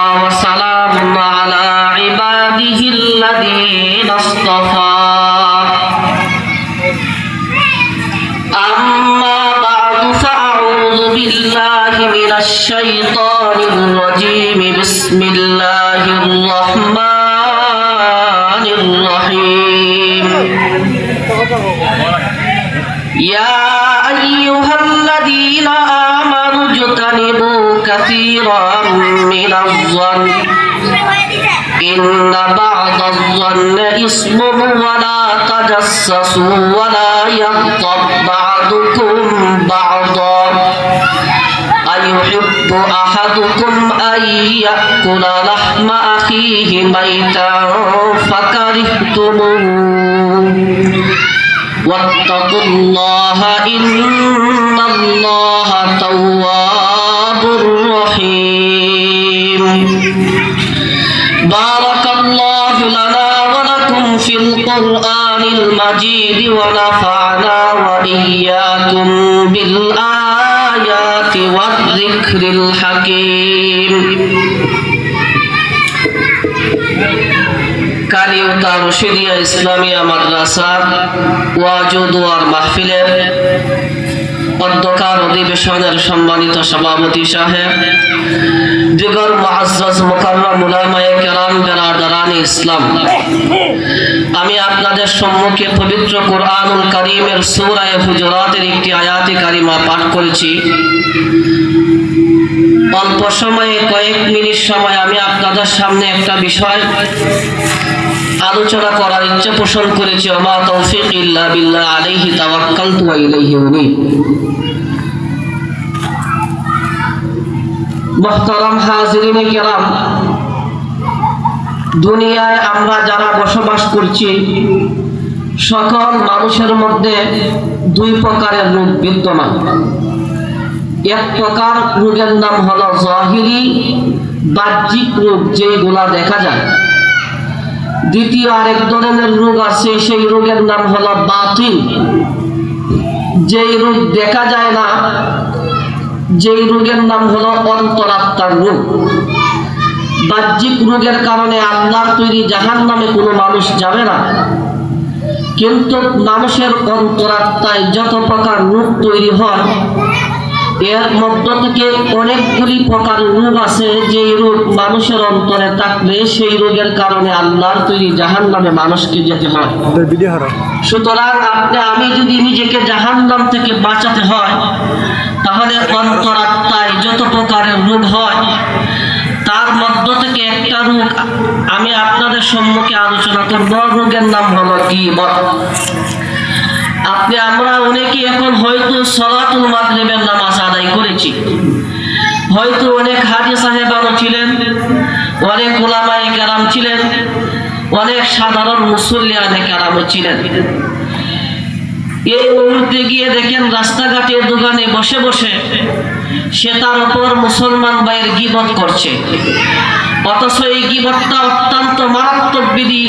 وسلام على عباده الذين اصطفى. أما بعد فأعوذ بالله من الشيطان الرجيم. بسم الله الرحمن الرحيم. يا أيها الذين آمنوا اجتنبوا كثيرا من الظن. إن بعض الظن إثم ولا تجسسوا ولا يغضب بعضكم بعضا. أيحب أحدكم أن يأكل لحم أخيه ميتا فكرهتموه. واتقوا الله إن الله تواب رحيم بارك الله لنا ولكم في القرآن المجيد ونفعنا وإياكم بالآيات والذكر الحكيم কালিউতা রশিদিয়া ইসলামিয়া মাদ্রাসা ওয়াজুদুয়ার মাহফিলের অধ্যকার অধিবেশনের সম্মানিত সভাপতি সাহেব, দিগর মহাজ্জাজ মুকাররম ইসলাম। আমি আপনাদের সম্মুখে পবিত্র কোরআনুল কারীমের সূরা হুজুরাতের একটি আয়াতে কারিমা পাঠ করেছি। অল্প সময়ে, কয়েক মিনিট সময় আমি আপনাদের সামনে একটা বিষয় আলোচনা করার ইচ্ছা পোষণ করেছি, ওমা তৌফিক ইল্লা বিল্লাহ, আলাইহি তাওয়াক্কালতু ওয়া ইলাইহি উনীব। মুহতারাম হাজিরিনে কেরাম, দুনিয়ায় আমরা যারা বসবাস করছি, সকল মানুষের মধ্যে দুই প্রকারের রোগ বিদ্যমান। এক প্রকার রোগের নাম হলো জহিরি বাহ্যিক রোগ যেগুলা দেখা যায়। দ্বিতীয় আরেক ধরনের রোগ আছে, সেই রোগের নাম হলো বাতিল যেই রোগ দেখা যায় না, যেই রোগের নাম হলো অন্তরাত্মার রোগ। বাহ্যিক রোগের কারণে আল্লাহর তৈরি জাহান নামে কোনো মানুষ যাবে না। কিন্তু মানুষের অন্তরাত্মায় যত প্রকার রোগ তৈরি হয় এর মধ্য থেকে অনেকগুলি প্রকার রোগ আছে যে রোগ মানুষের অন্তরে থাকলে সেই রোগের কারণে আল্লাহর তৈরি জাহান নামে মানুষকে যেতে হয়। সুতরাং আপনি আমি যদি নিজেকে জাহান নাম থেকে বাঁচাতে হয় তাহলে অন্তরাত্মায় যত প্রকারের রোগ হয় তার মধ্য থেকে একটা রোগ আমি আপনাদের সম্মুখে আলোচনা করব রোগের নাম হলো কি আপনি আমরা অনেকে এখন হয়তো সলাতুল মাগরিবের নামাজ আদায় করেছি। হয়তো অনেক হাজি সাহেবানও ছিলেন, অনেক গোলামাই কেরাম ছিলেন, অনেক সাধারণ মুসল্লিয়ানে কেরামও ছিলেন। এই মুহূর্তে গিয়ে দেখেন রাস্তাঘাটের দোকানে বসে বসে সে তার উপর মুসলমান ভাইয়ের গিবত করছে। অথচ এই গিবতটা অত্যন্ত মারাত্মক বিধি,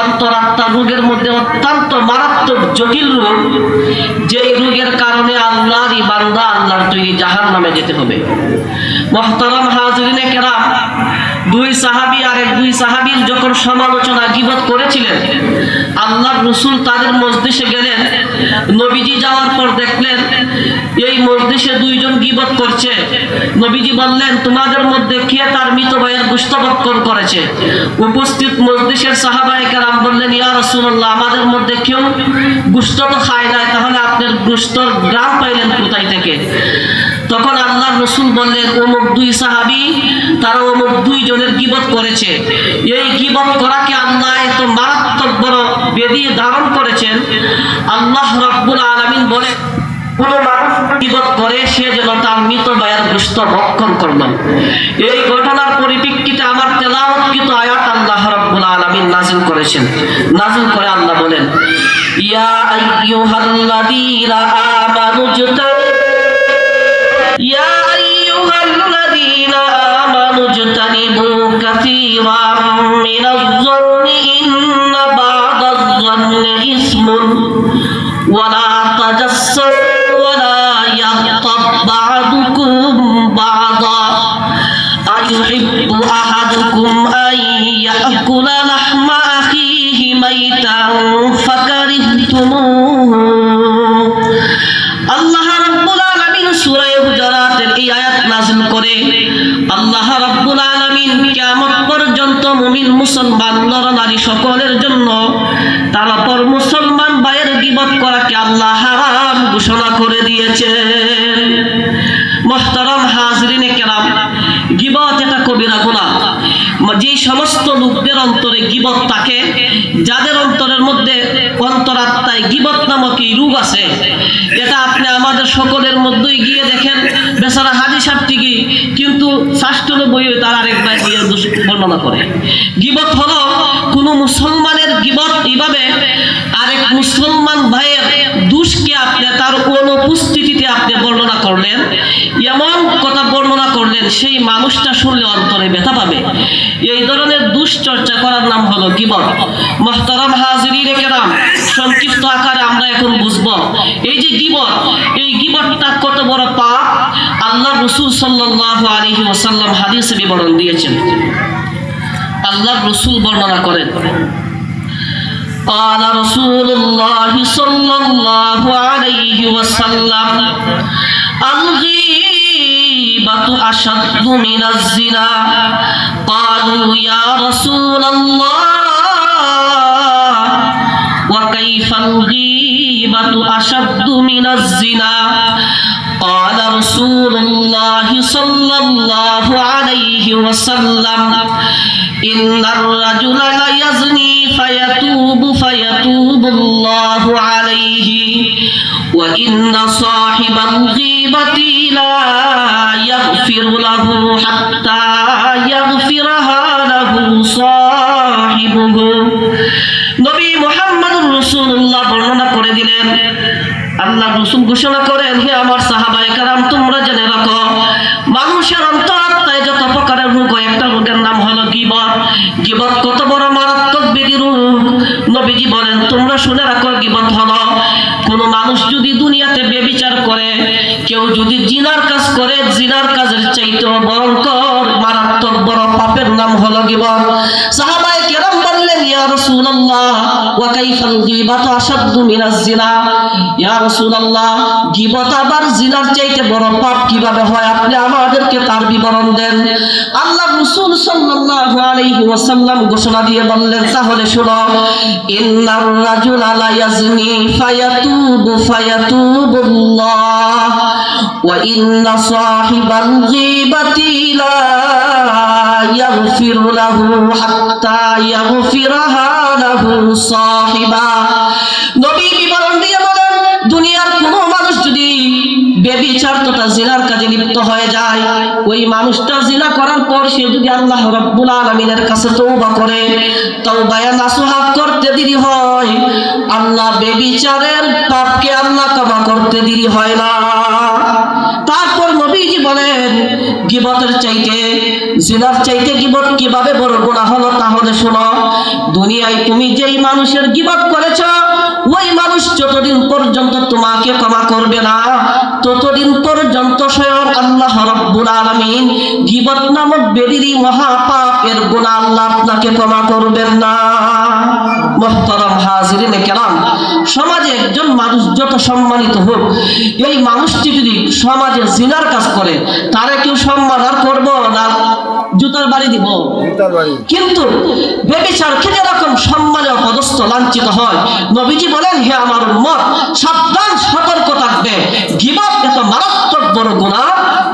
অন্তরাত্মা রোগের মধ্যে অত্যন্ত মারাত্মক জটিল রোগ, যেই রোগের কারণে আল্লাহরই বান্দা আল্লাহর তৈরি জাহান নামে যেতে হবে। মহতারাম হাজরিনে কেরাম দুই সাহাবি আর এক দুই সাহাবির যখন সমালোচনা, গিবত করেছিলেন আল্লাহ রসুল তাদের মসজিষে গেলেন, নবীজি যাওয়ার পর দেখলেন, এই মসজিষে দুইজন গিবত করছে। নবীজি বললেন, তোমাদের মধ্যে কে তার মৃত ভাইয়ের গুস্তবক্ষণ করেছে? উপস্থিত মসজিষের সাহাবায়ে কেরাম বললেন, ইয়া রাসূলুল্লাহ, আমাদের মধ্যে কেউ গুস্ত তো খায় নাই, তাহলে আপনার গুস্তর গ্রাম পাইলেন কোথায় থেকে? তখন আল্লাহ রসুল বললেন, অমুক দুই সাহাবি, তারা অমুক দুই জনের গিবত করেছে। এই গিবত করাকে আল্লাহ এত মারাত্মক বড় বেদি ধারণ করেছেন। আল্লাহ রব্বুল আলামিন বলে, কোন করে, সে যেন তার এই ঘটনার আমার আয়াত আল্লাহ করেছেন। করে বলেন, ইয়া يا أيها الذين آمنوا اجتنبوا كثيرا من الظن إن بعض الظن إثم. ولا تجسسوا ولا يغتب بعضكم بعضا. أيحب أحد يأكل لحم أخيه ميتا؟ মুমিন মুসলমান, নরনারী সকলের জন্য তারা পর মুসলমান ভাইয়ের গিবত করাকে আল্লাহ হারাম ঘোষণা করে দিয়েছে মোহতারাম হাজরিনে কেরাম, গিবত এটা কবিরা গুনাহ। যে সমস্ত লোকদের অন্তরে গিবত থাকে, যাদের অন্তরের মধ্যে অন্তরাত্মায় গিবত নামক এই রোগ আছে এটা আপনি আমাদের সকলের মধ্যেই গিয়ে দেখেন, বেচারা হাজি সাহেব ঠিকই, কিন্তু শাস্ত্র বইয়ে তার দিয়ে দোষ- বর্ণনা করে। গিবত হলো কোনো মুসলমানের গিবত এইভাবে, আরেক মুসলমান ভাইয়ের দুষ্কে আপনি তার অনুপস্থিতিতে আপনি বর্ণনা করলেন। এমন কথা বর্ণনা সেই মানুষটা শুনলে অন্তরে ব্যথা পাবে এই ধরনের দুশ্চর্চা করার নাম হলো গিবত মহতরম হাজির কেরাম সংক্ষিপ্ত আকারে আমরা এখন বুঝবো এই যে গিবত এই গিবতটা কত বড় পাপ আল্লাহ রসুল সাল্লাহ আলহি ওসাল্লাম হাদিসে বিবরণ দিয়েছেন আল্লাহ রসুল বর্ণনা করেন قال رسول الله صلى الله عليه وسلم الغيبة أشد من الزنا. قالوا يا رسول الله وكيف الغيبة أشد من الزنا؟ قال رسول الله صلى الله عليه وسلم إن الرجل ليزني فيتوب فيتوب الله عليه. وإن صاحب الغيبة لا يغفر له حتى يغفرها له صاحبه নবী মোহাম্মদ রসুল্লাহ বর্ণনা করে দিলেন আল্লাহ রসুল ঘোষণা করেন হে আমার সাহাবায়ে কারাম তোমরা জেনে রাখো মানুষের অন্তরাত্মায় যত প্রকারের রোগ হয়, একটা রোগের নাম হলো গিবত গিবত কত বড় মারাত্মক বেদি রোগ নবীজি বলেন তোমরা শুনে রাখো গিবত হলো কোন মানুষ যদি দুনিয়াতে বেবিচার করে কেউ যদি জিনার কাজ করে, জিনার কাজের চাইতে ভয়ঙ্কর, মারাত্মক বড় পাপের নাম হলো গিবত। সাহাবায়ে কেরাম বললেন, ইয়া রাসূলুল্লাহ, ওয়া কাইফাল গীবাতু আশাদ্দু মিনাজ জিনা? ইয়া রাসূলুল্লাহ, গীবত আবার জিনার চাইতে বড় পাপ কীভাবে হয়? আপনি আমাদেরকে তার বিবরণ দেন। আল্লাহ রাসূল সাল্লাল্লাহু আলাইহি ওয়াসাল্লাম ঘোষণা দিয়ে বললেন, তাহলে শোনো, ইন্নার রাজুলা লা ইয়াজনি ফায়াতুবু ফায়াতুবুল্লাহ। ইন্না সাহিবাল গীবাতি লা ইয়াগফিরু লাহু হাত্তা ইয়াগফিরাহা লাহু সাহিবা নবী বিবরণ দিয়ে বলেন, দুনিয়ার কোনো মানুষ যদি বেবিচার তথা জিনার কাজে লিপ্ত হয়ে যায়, ওই মানুষটা জিনা করার পর সে যদি আল্লাহ রব্বুল আলমিনের কাছে তৌবা করে তৌবায়া নাসুহা করতে দেরি হয়, আল্লাহ বেবিচারের পাপকে আল্লাহ ক্ষমা করতে দেরি হয় না। বলেন, গিবতের চাইতে, জিনার চাইতে গিবত কীভাবে বড় গুণা হলো তাহলে শোনো, দুনিয়ায় তুমি যেই মানুষের গিবত করেছ, ওই মানুষ যতদিন পর্যন্ত তোমাকে ক্ষমা করবে না, ততদিন পর্যন্ত স্বয়ং আল্লাহ রব্বুল আলামিন গিবত নামক বেদিরই মহাপাপের গুণা আল্লাহ আপনাকে ক্ষমা করবেন না। মোহতরম হাজিরিনে কেরাম। সমাজে একজন মানুষ যত সম্মানিত হোক এই মানুষটি যদি সমাজে জিনার কাজ করে তারে কেউ সম্মান আর করব না। জুতার বাড়ি দিব। কিন্তু বেবিচার খেলে এরকম সম্মানে অপদস্থ লাঞ্ছিত হয়? নবীজি বলেন হে আমার মত সাবধান সতর্ক থাকবে। গিবত এত মারাত্মক বড় গুণা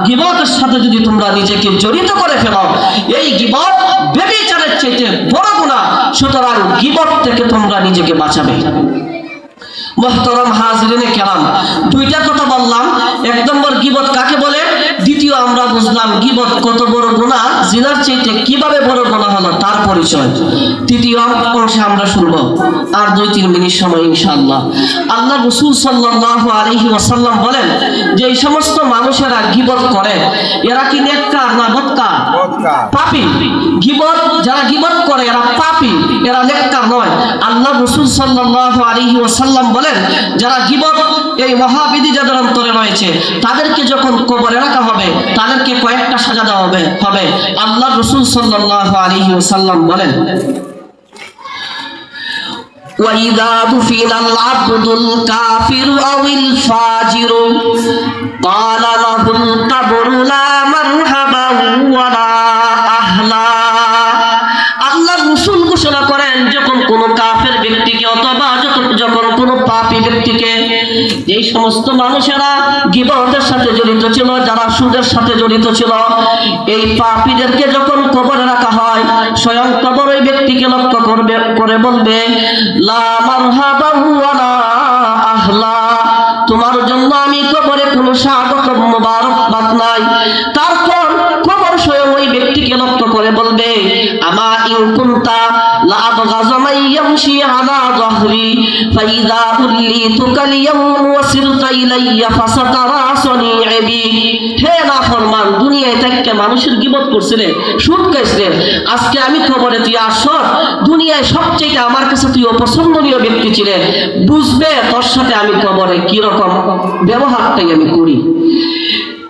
গিবতের সাথে যদি তোমরা নিজেকে জড়িত করে ফেলো এই গিবত বেবিচারের চাইতে বড় সুতরাং গিবত থেকে তোমরা নিজেকে বাঁচাবে। মোহতরম হাজরিনে কেরাম। দুইটা কথা বললাম। এক নম্বর গিবত কাকে বলে? দ্বিতীয় আমরা বুঝলাম গিবত কত বড় গুণা জিনার চাইতে কীভাবে বড় গুণা হলো তার পরিচয়। তৃতীয় অংশে আমরা শুনব। আর দুই তিন মিনিট সময় ইনশাআল্লাহ। আল্লাহ রসুল সাল্লাহ আলহি ওয়াসাল্লাম বলেন যে এই সমস্ত মানুষেরা গিবত করে। এরা কি নেককার না বৎকার পাপি। গিবত যারা গিবত করে এরা পাপি। এরা নেককার নয়। আল্লাহ রসুল সাল্লাল্লাহু আলাইহি ওয়াসাল্লাম বলেন যারা গিবত এই মহাবিধি যাদের অন্তরে রয়েছে তাদেরকে যখন কবরে রাখা হবে তাদেরকে কয়েকটা সাজা দেওয়া হবে হবে আল্লাহ রসুল সাল্লাল্লাহু আলাইহি ওয়াসাল্লাম বলেন وإذا دفن العبد الكافر أو الفاجر قال له القبر لا مرحبا ولا أهلا আল্লাহ রসুল ঘোষণা করেন যখন কোন কাফের ব্যক্তিকে অথবা যত- যখন কোন পাপী এই সমস্ত মানুষেরা গিবতের সাথে জড়িত ছিল, যারা সুদের সাথে জড়িত ছিল। এই পাপীদেরকে যখন কবরে রাখা হয়, স্বয়ং কবর ওই ব্যক্তিকে লক্ষ্য করবে, করে বলবে, লা আহলা। তোমার জন্য আমি কবরে কোনো স্বাগত মুবারকবাদ নাই। তারপর কবর স্বয়ং ওই ব্যক্তিকে লক্ষ্য করে বলবে, আমা ইন কুনতা লা আবগাযা উল্লিতুকা লিয়াউম ওয়াসিরতা ইলাইয়া ফাসাতারা সনি'বি হে নাফরমান দুনিয়ায় থেকে মানুষের গিবত করছিলে, সুদ খাইছিলে। আজকে আমি খবরে তুই আসর, দুনিয়ায় সবচেয়ে আমার কাছে তুই অপছন্দনীয় ব্যক্তি ছিলেন বুঝবে তোর সাথে আমি কবরে কি রকম ব্যবহারটাই আমি করি।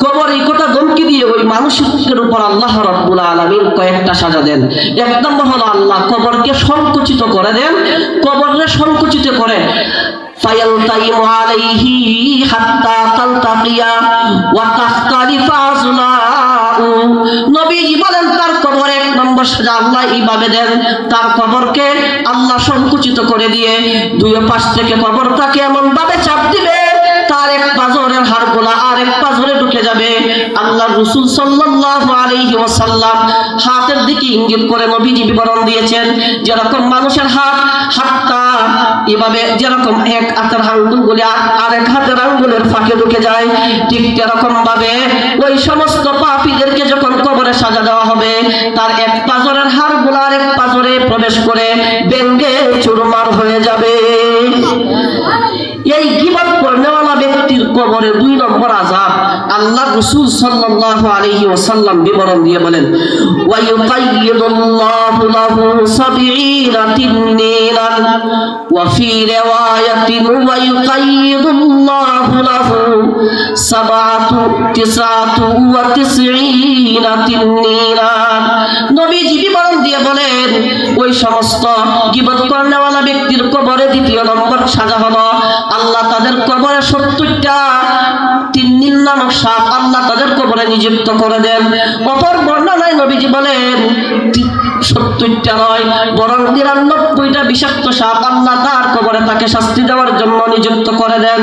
কবর এই কথা ধমকি দিয়ে ওই মানুষের উপর আল্লাহ রব্বুল আলমীর কয়েকটা সাজা দেন এক নম্বর হলো আল্লাহ কবরকে সংকুচিত করে দেন কবরকে সংকুচিত করে فيلتئم عليه حتى تلتقي وتختلف أصلاؤه নবীজি বলেন তার কবর এক নম্বর সাজা আল্লাহ এইভাবে দেন তার কবরকে আল্লাহ সংকুচিত করে দিয়ে দুই পাশ থেকে কবরটাকে এমন ভাবে চাপ দিবে তার এক পাজরের হাড়গুলা আর এক পাজরে ঢুকে যাবে। আল্লাহ রসুল সাল্লাল্লাহু আলাইহি ওয়াসাল্লাম হাতের দিকে ইঙ্গিত করে নবীজি বিবরণ দিয়েছেন, যেরকম মানুষের হাত, হাতটা এভাবে যেরকম এক হাতের আঙ্গুলগুলি আর- আর এক হাতের আঙ্গুলের ফাঁকে ঢুকে যায়, ঠিক তেরকম ভাবে ওই সমস্ত পাপীদেরকে যখন কবরে সাজা দেওয়া হবে, তার এক পাজরের হাড়গুলা আর এক পাজরে প্রবেশ করে ব্যঙ্গে চুরমার হয়ে যাবে। এই গিবত করনেওয়ালা ব্যক্তির কবরে দুই নম্বর আযাব। আল্লাহ রাসূল সাল্লাল্লাহু আলাইহি ওয়াসাল্লাম বিবরণ দিয়ে বলেন নবীজি বিবরণ দিয়ে বলেন, ওই সমস্ত গিবত করনেওয়ালা ব্যক্তির কবরে দ্বিতীয় নম্বর সাজা হলো, আল্লাহ তাদের কবরে সত্তরটা আল্লাহ তাদের কবরে নিযুক্ত করে দেন। অপর বর্ণনায় নবীজি বলেন সত্তরটা নয়, বরং নিরানব্বইটা বিষাক্ত সাপ আল্লাহ তার কবরে তাকে শাস্তি দেওয়ার জন্য নিযুক্ত করে দেন।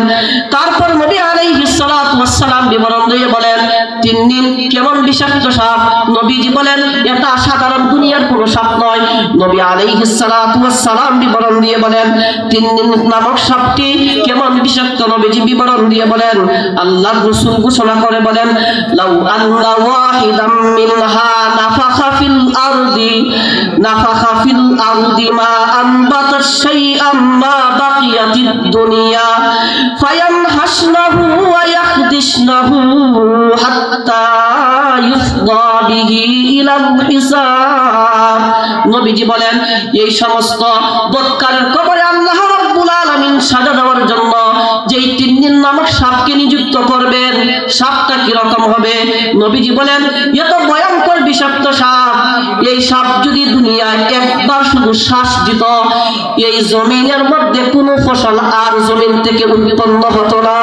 তারপর নবী আলাইহিস সালাতু সালাম বিবরণ দিয়ে বলেন, তিন দিন কেমন বিষাক্ত সাপ? নবীজি বলেন, এটা সাধারণ দুনিয়ার কোনো সাপ নয়। নবী আলাইহিস সালাতু ওয়াস বিবরণ দিয়ে বলেন, তিন দিন নামক সাপটি কেমন বিষাক্ত নবীজি বিবরণ দিয়ে বলেন, আল্লাহর রাসূল ঘোষণা করে বলেন, লাউ ওয়াহিদাম মিনহা নাফাখা ফিল আরদি, নাফাখা ফিল আরদি মা শাইআম মা বাকিয়াতিদ দুনিয়া ফায়ানহাসনাহু ওয়া ইয়াখদিসনাহু হাত্তা নবীজি বলেন, এই সমস্ত বৎকারের কবরে আল্লাহ রাব্বুল আলামিন সাজা দেওয়ার জন্য যেই তিন দিন নামক সাপকে নিযুক্ত করবেন, সাপটা কি রকম হবে? নবীজি বলেন এত ভয়ঙ্কর বিষাক্ত সাপ। এই সাপ যদি দুনিয়ায় একবার শুধু শ্বাস দিত, এই জমিনের মধ্যে কোনো ফসল আর জমিন থেকে উৎপন্ন হতো না।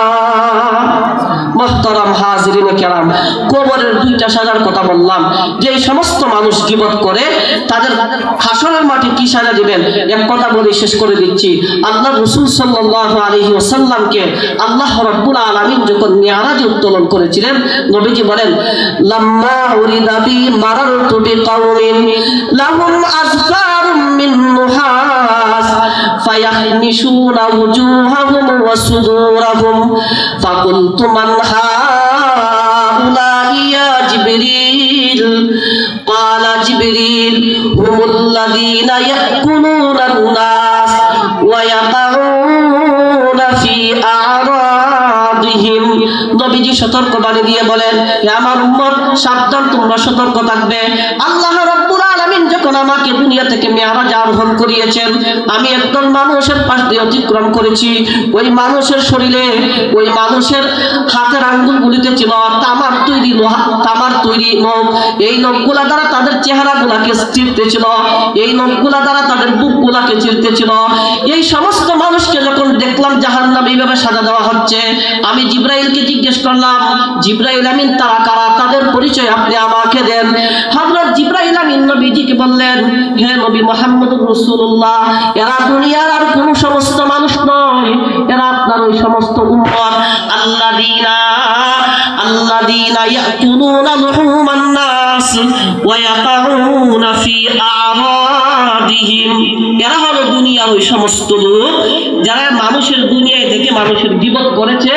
মোহতারাম হাজরিনে কেরাম, কবরের দুইটা সাজার কথা বললাম। যে সমস্ত মানুষ গিবত করে, তাদের হাসনের মাটি কি সাজা দিবেন? এক কথা বলে শেষ করে দিচ্ছি। আল্লাহ রসুল সাল্লাল্লাহু আলাইহি ওয়াসাল্লামকে আল্লাহ রাব্বুল আলামিন যখন মিরাজে উত্তোলন করেছিলেন, নবীজি বলেন, লাম্মা উরিদা বি মারারতু বিকাউমিন লাহুম আযফারুম মিন নুহাস فيحمشون وجوههم وصدورهم فقلت من هؤلاء يا جبريل قال جبريل هم الذين يأكلون الناس ويقعون في أعراضهم নবীজি সতর্ক বাণী দিয়ে বলেন হে আমার উম্মত সাবধান তোমরা সতর্ক থাকবে আল্লাহ রাব্বুল আলামিন যখন আমাকে দুনিয়া থেকে মেয়ারাজ আরোহণ করিয়েছেন, আমি একদল মানুষের পাশ দিয়ে অতিক্রম করেছি। ওই মানুষের শরীরে, ওই মানুষের হাতের আঙ্গুলগুলিতে ছিল তামার তৈরি তামার তৈরি নখ এই নখগুলা দ্বারা তাদের চেহারাগুলাকে চিরতেছিল, এই নখগুলা দ্বারা তাদের বুকগুলাকে চিরতেছিল। এই সমস্ত মানুষকে যখন দেখলাম জাহান্নাম এইভাবে সাজা দেওয়া হচ্ছে, আমি জিব্রাইলকে জিজ্ঞেস করলাম, জিব্রাইল আমিন, তারা কারা? তাদের পরিচয় আপনি আমাকে দেন। হযরত জিব্রাইল আমিন নবীজিকে বললেন, হে নবী মোহাম্মদ রসুল্লাহ এরা দুনিয়ার আর কোন সমস্ত মানুষ নয়। এরা আপনার ওই সমস্ত উম্মত। আল্লাহ আল্লাযীনা ইয়াকুলুনা লুহুমান নাস ওয়া ইয়াকাউনা ফি আরাদিহিম। এরা হলো দুনিয়ার ওই সমস্ত লোক যারা মানুষের দুনিয়ায় থেকে মানুষের বিপদ করেছে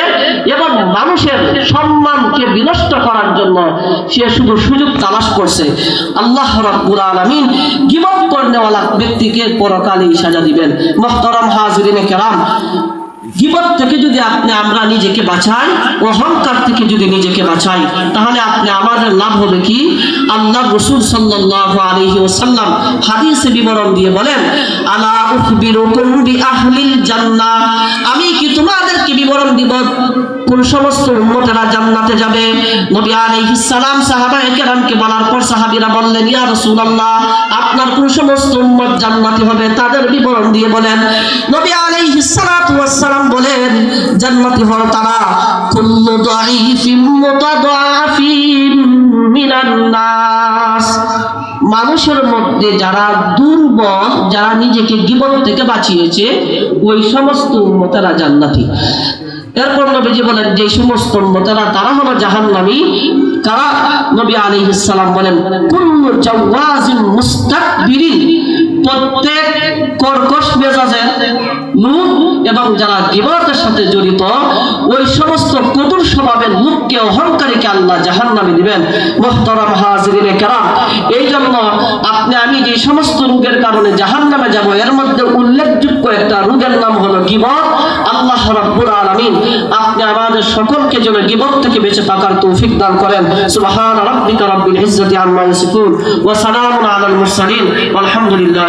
এবং মানুষের সম্মানকে বিনষ্ট করার জন্য সে শুধু সুযোগ তালাশ করছে। আল্লাহ রাব্বুল আলামিন গিবত করনেওয়ালা ব্যক্তিকে পরকালেই সাজা দিবেন। মোহতরম হাজরিনে কেরাম গিবত থেকে যদি আপনি, আমরা নিজেকে বাঁচাই, অহংকার থেকে যদি নিজেকে বাঁচাই, তাহলে আপনি আমাদের লাভ হবে কি? আল্লাহ রসুল সাল্লাল্লাহু আলাইহি ওয়াসাল্লাম হাদিসে বিবরণ দিয়ে বলেন, আলা উখবিরুকুম বিআহলিল জান্নাহ? আমি কি তোমাদেরকে বিবরণ দিব, কোন সমস্ত উম্মতেরা জান্নাতে যাবে। নবী আলাইহিস সালাম সাহাবায়ে কেরামকে বলার পর সাহাবীরা বললেন, ইয়া রাসূলুল্লাহ, আপনার কোন সমস্ত উম্মত জান্নাতি হবে? তাদের বিবরণ দিয়ে বলেন, নবী আলাইহিস সালাতু ওয়াস সালাম বলেন, জান্নাতি হল তারা, কুল্লু দাঈফিন মুতাদাফিন মিনান নাস মানুষের মধ্যে যারা দুর্বল, যারা নিজেকে গিবত থেকে বাঁচিয়েছে, ওই সমস্ত উম্মতেরা জান্নাতি। এরপর নবীজি বলেন, যে সমস্ত উম্মতেরা, তারা হলো জাহান্নামী। কারা? নবী আলাইহিস সালাম বলেন, কুল্লু জাওয়াজিন মুস্তাকবিরিন। প্রত্যেক কর্কশ মেজাজের লোক এবং যারা গিবতের সাথে জড়িত, ওই সমস্ত কদুর স্বভাবের লোককে অহংকারীকে আল্লাহ জাহান্নামে দিবেন। মোহতরম হাজরিনে কেরাম এই জন্য আপনি, আমি যে সমস্ত রোগের কারণে জাহান্নামে যাব, এর মধ্যে উল্লেখযোগ্য একটা রোগের নাম হলো গিবত। আল্লাহ রাব্বুল আলামিন আপনি আমাদের সকলকে যেন গিবত থেকে বেঁচে থাকার তৌফিক দান করেন। সুবহান রাব্বিকা রাব্বিল ইজ্জাতি আম্মা ইয়াসিফুন, ওয়া সালামুন আলাল মুরসালিন। আলহামদুলিল্লাহ।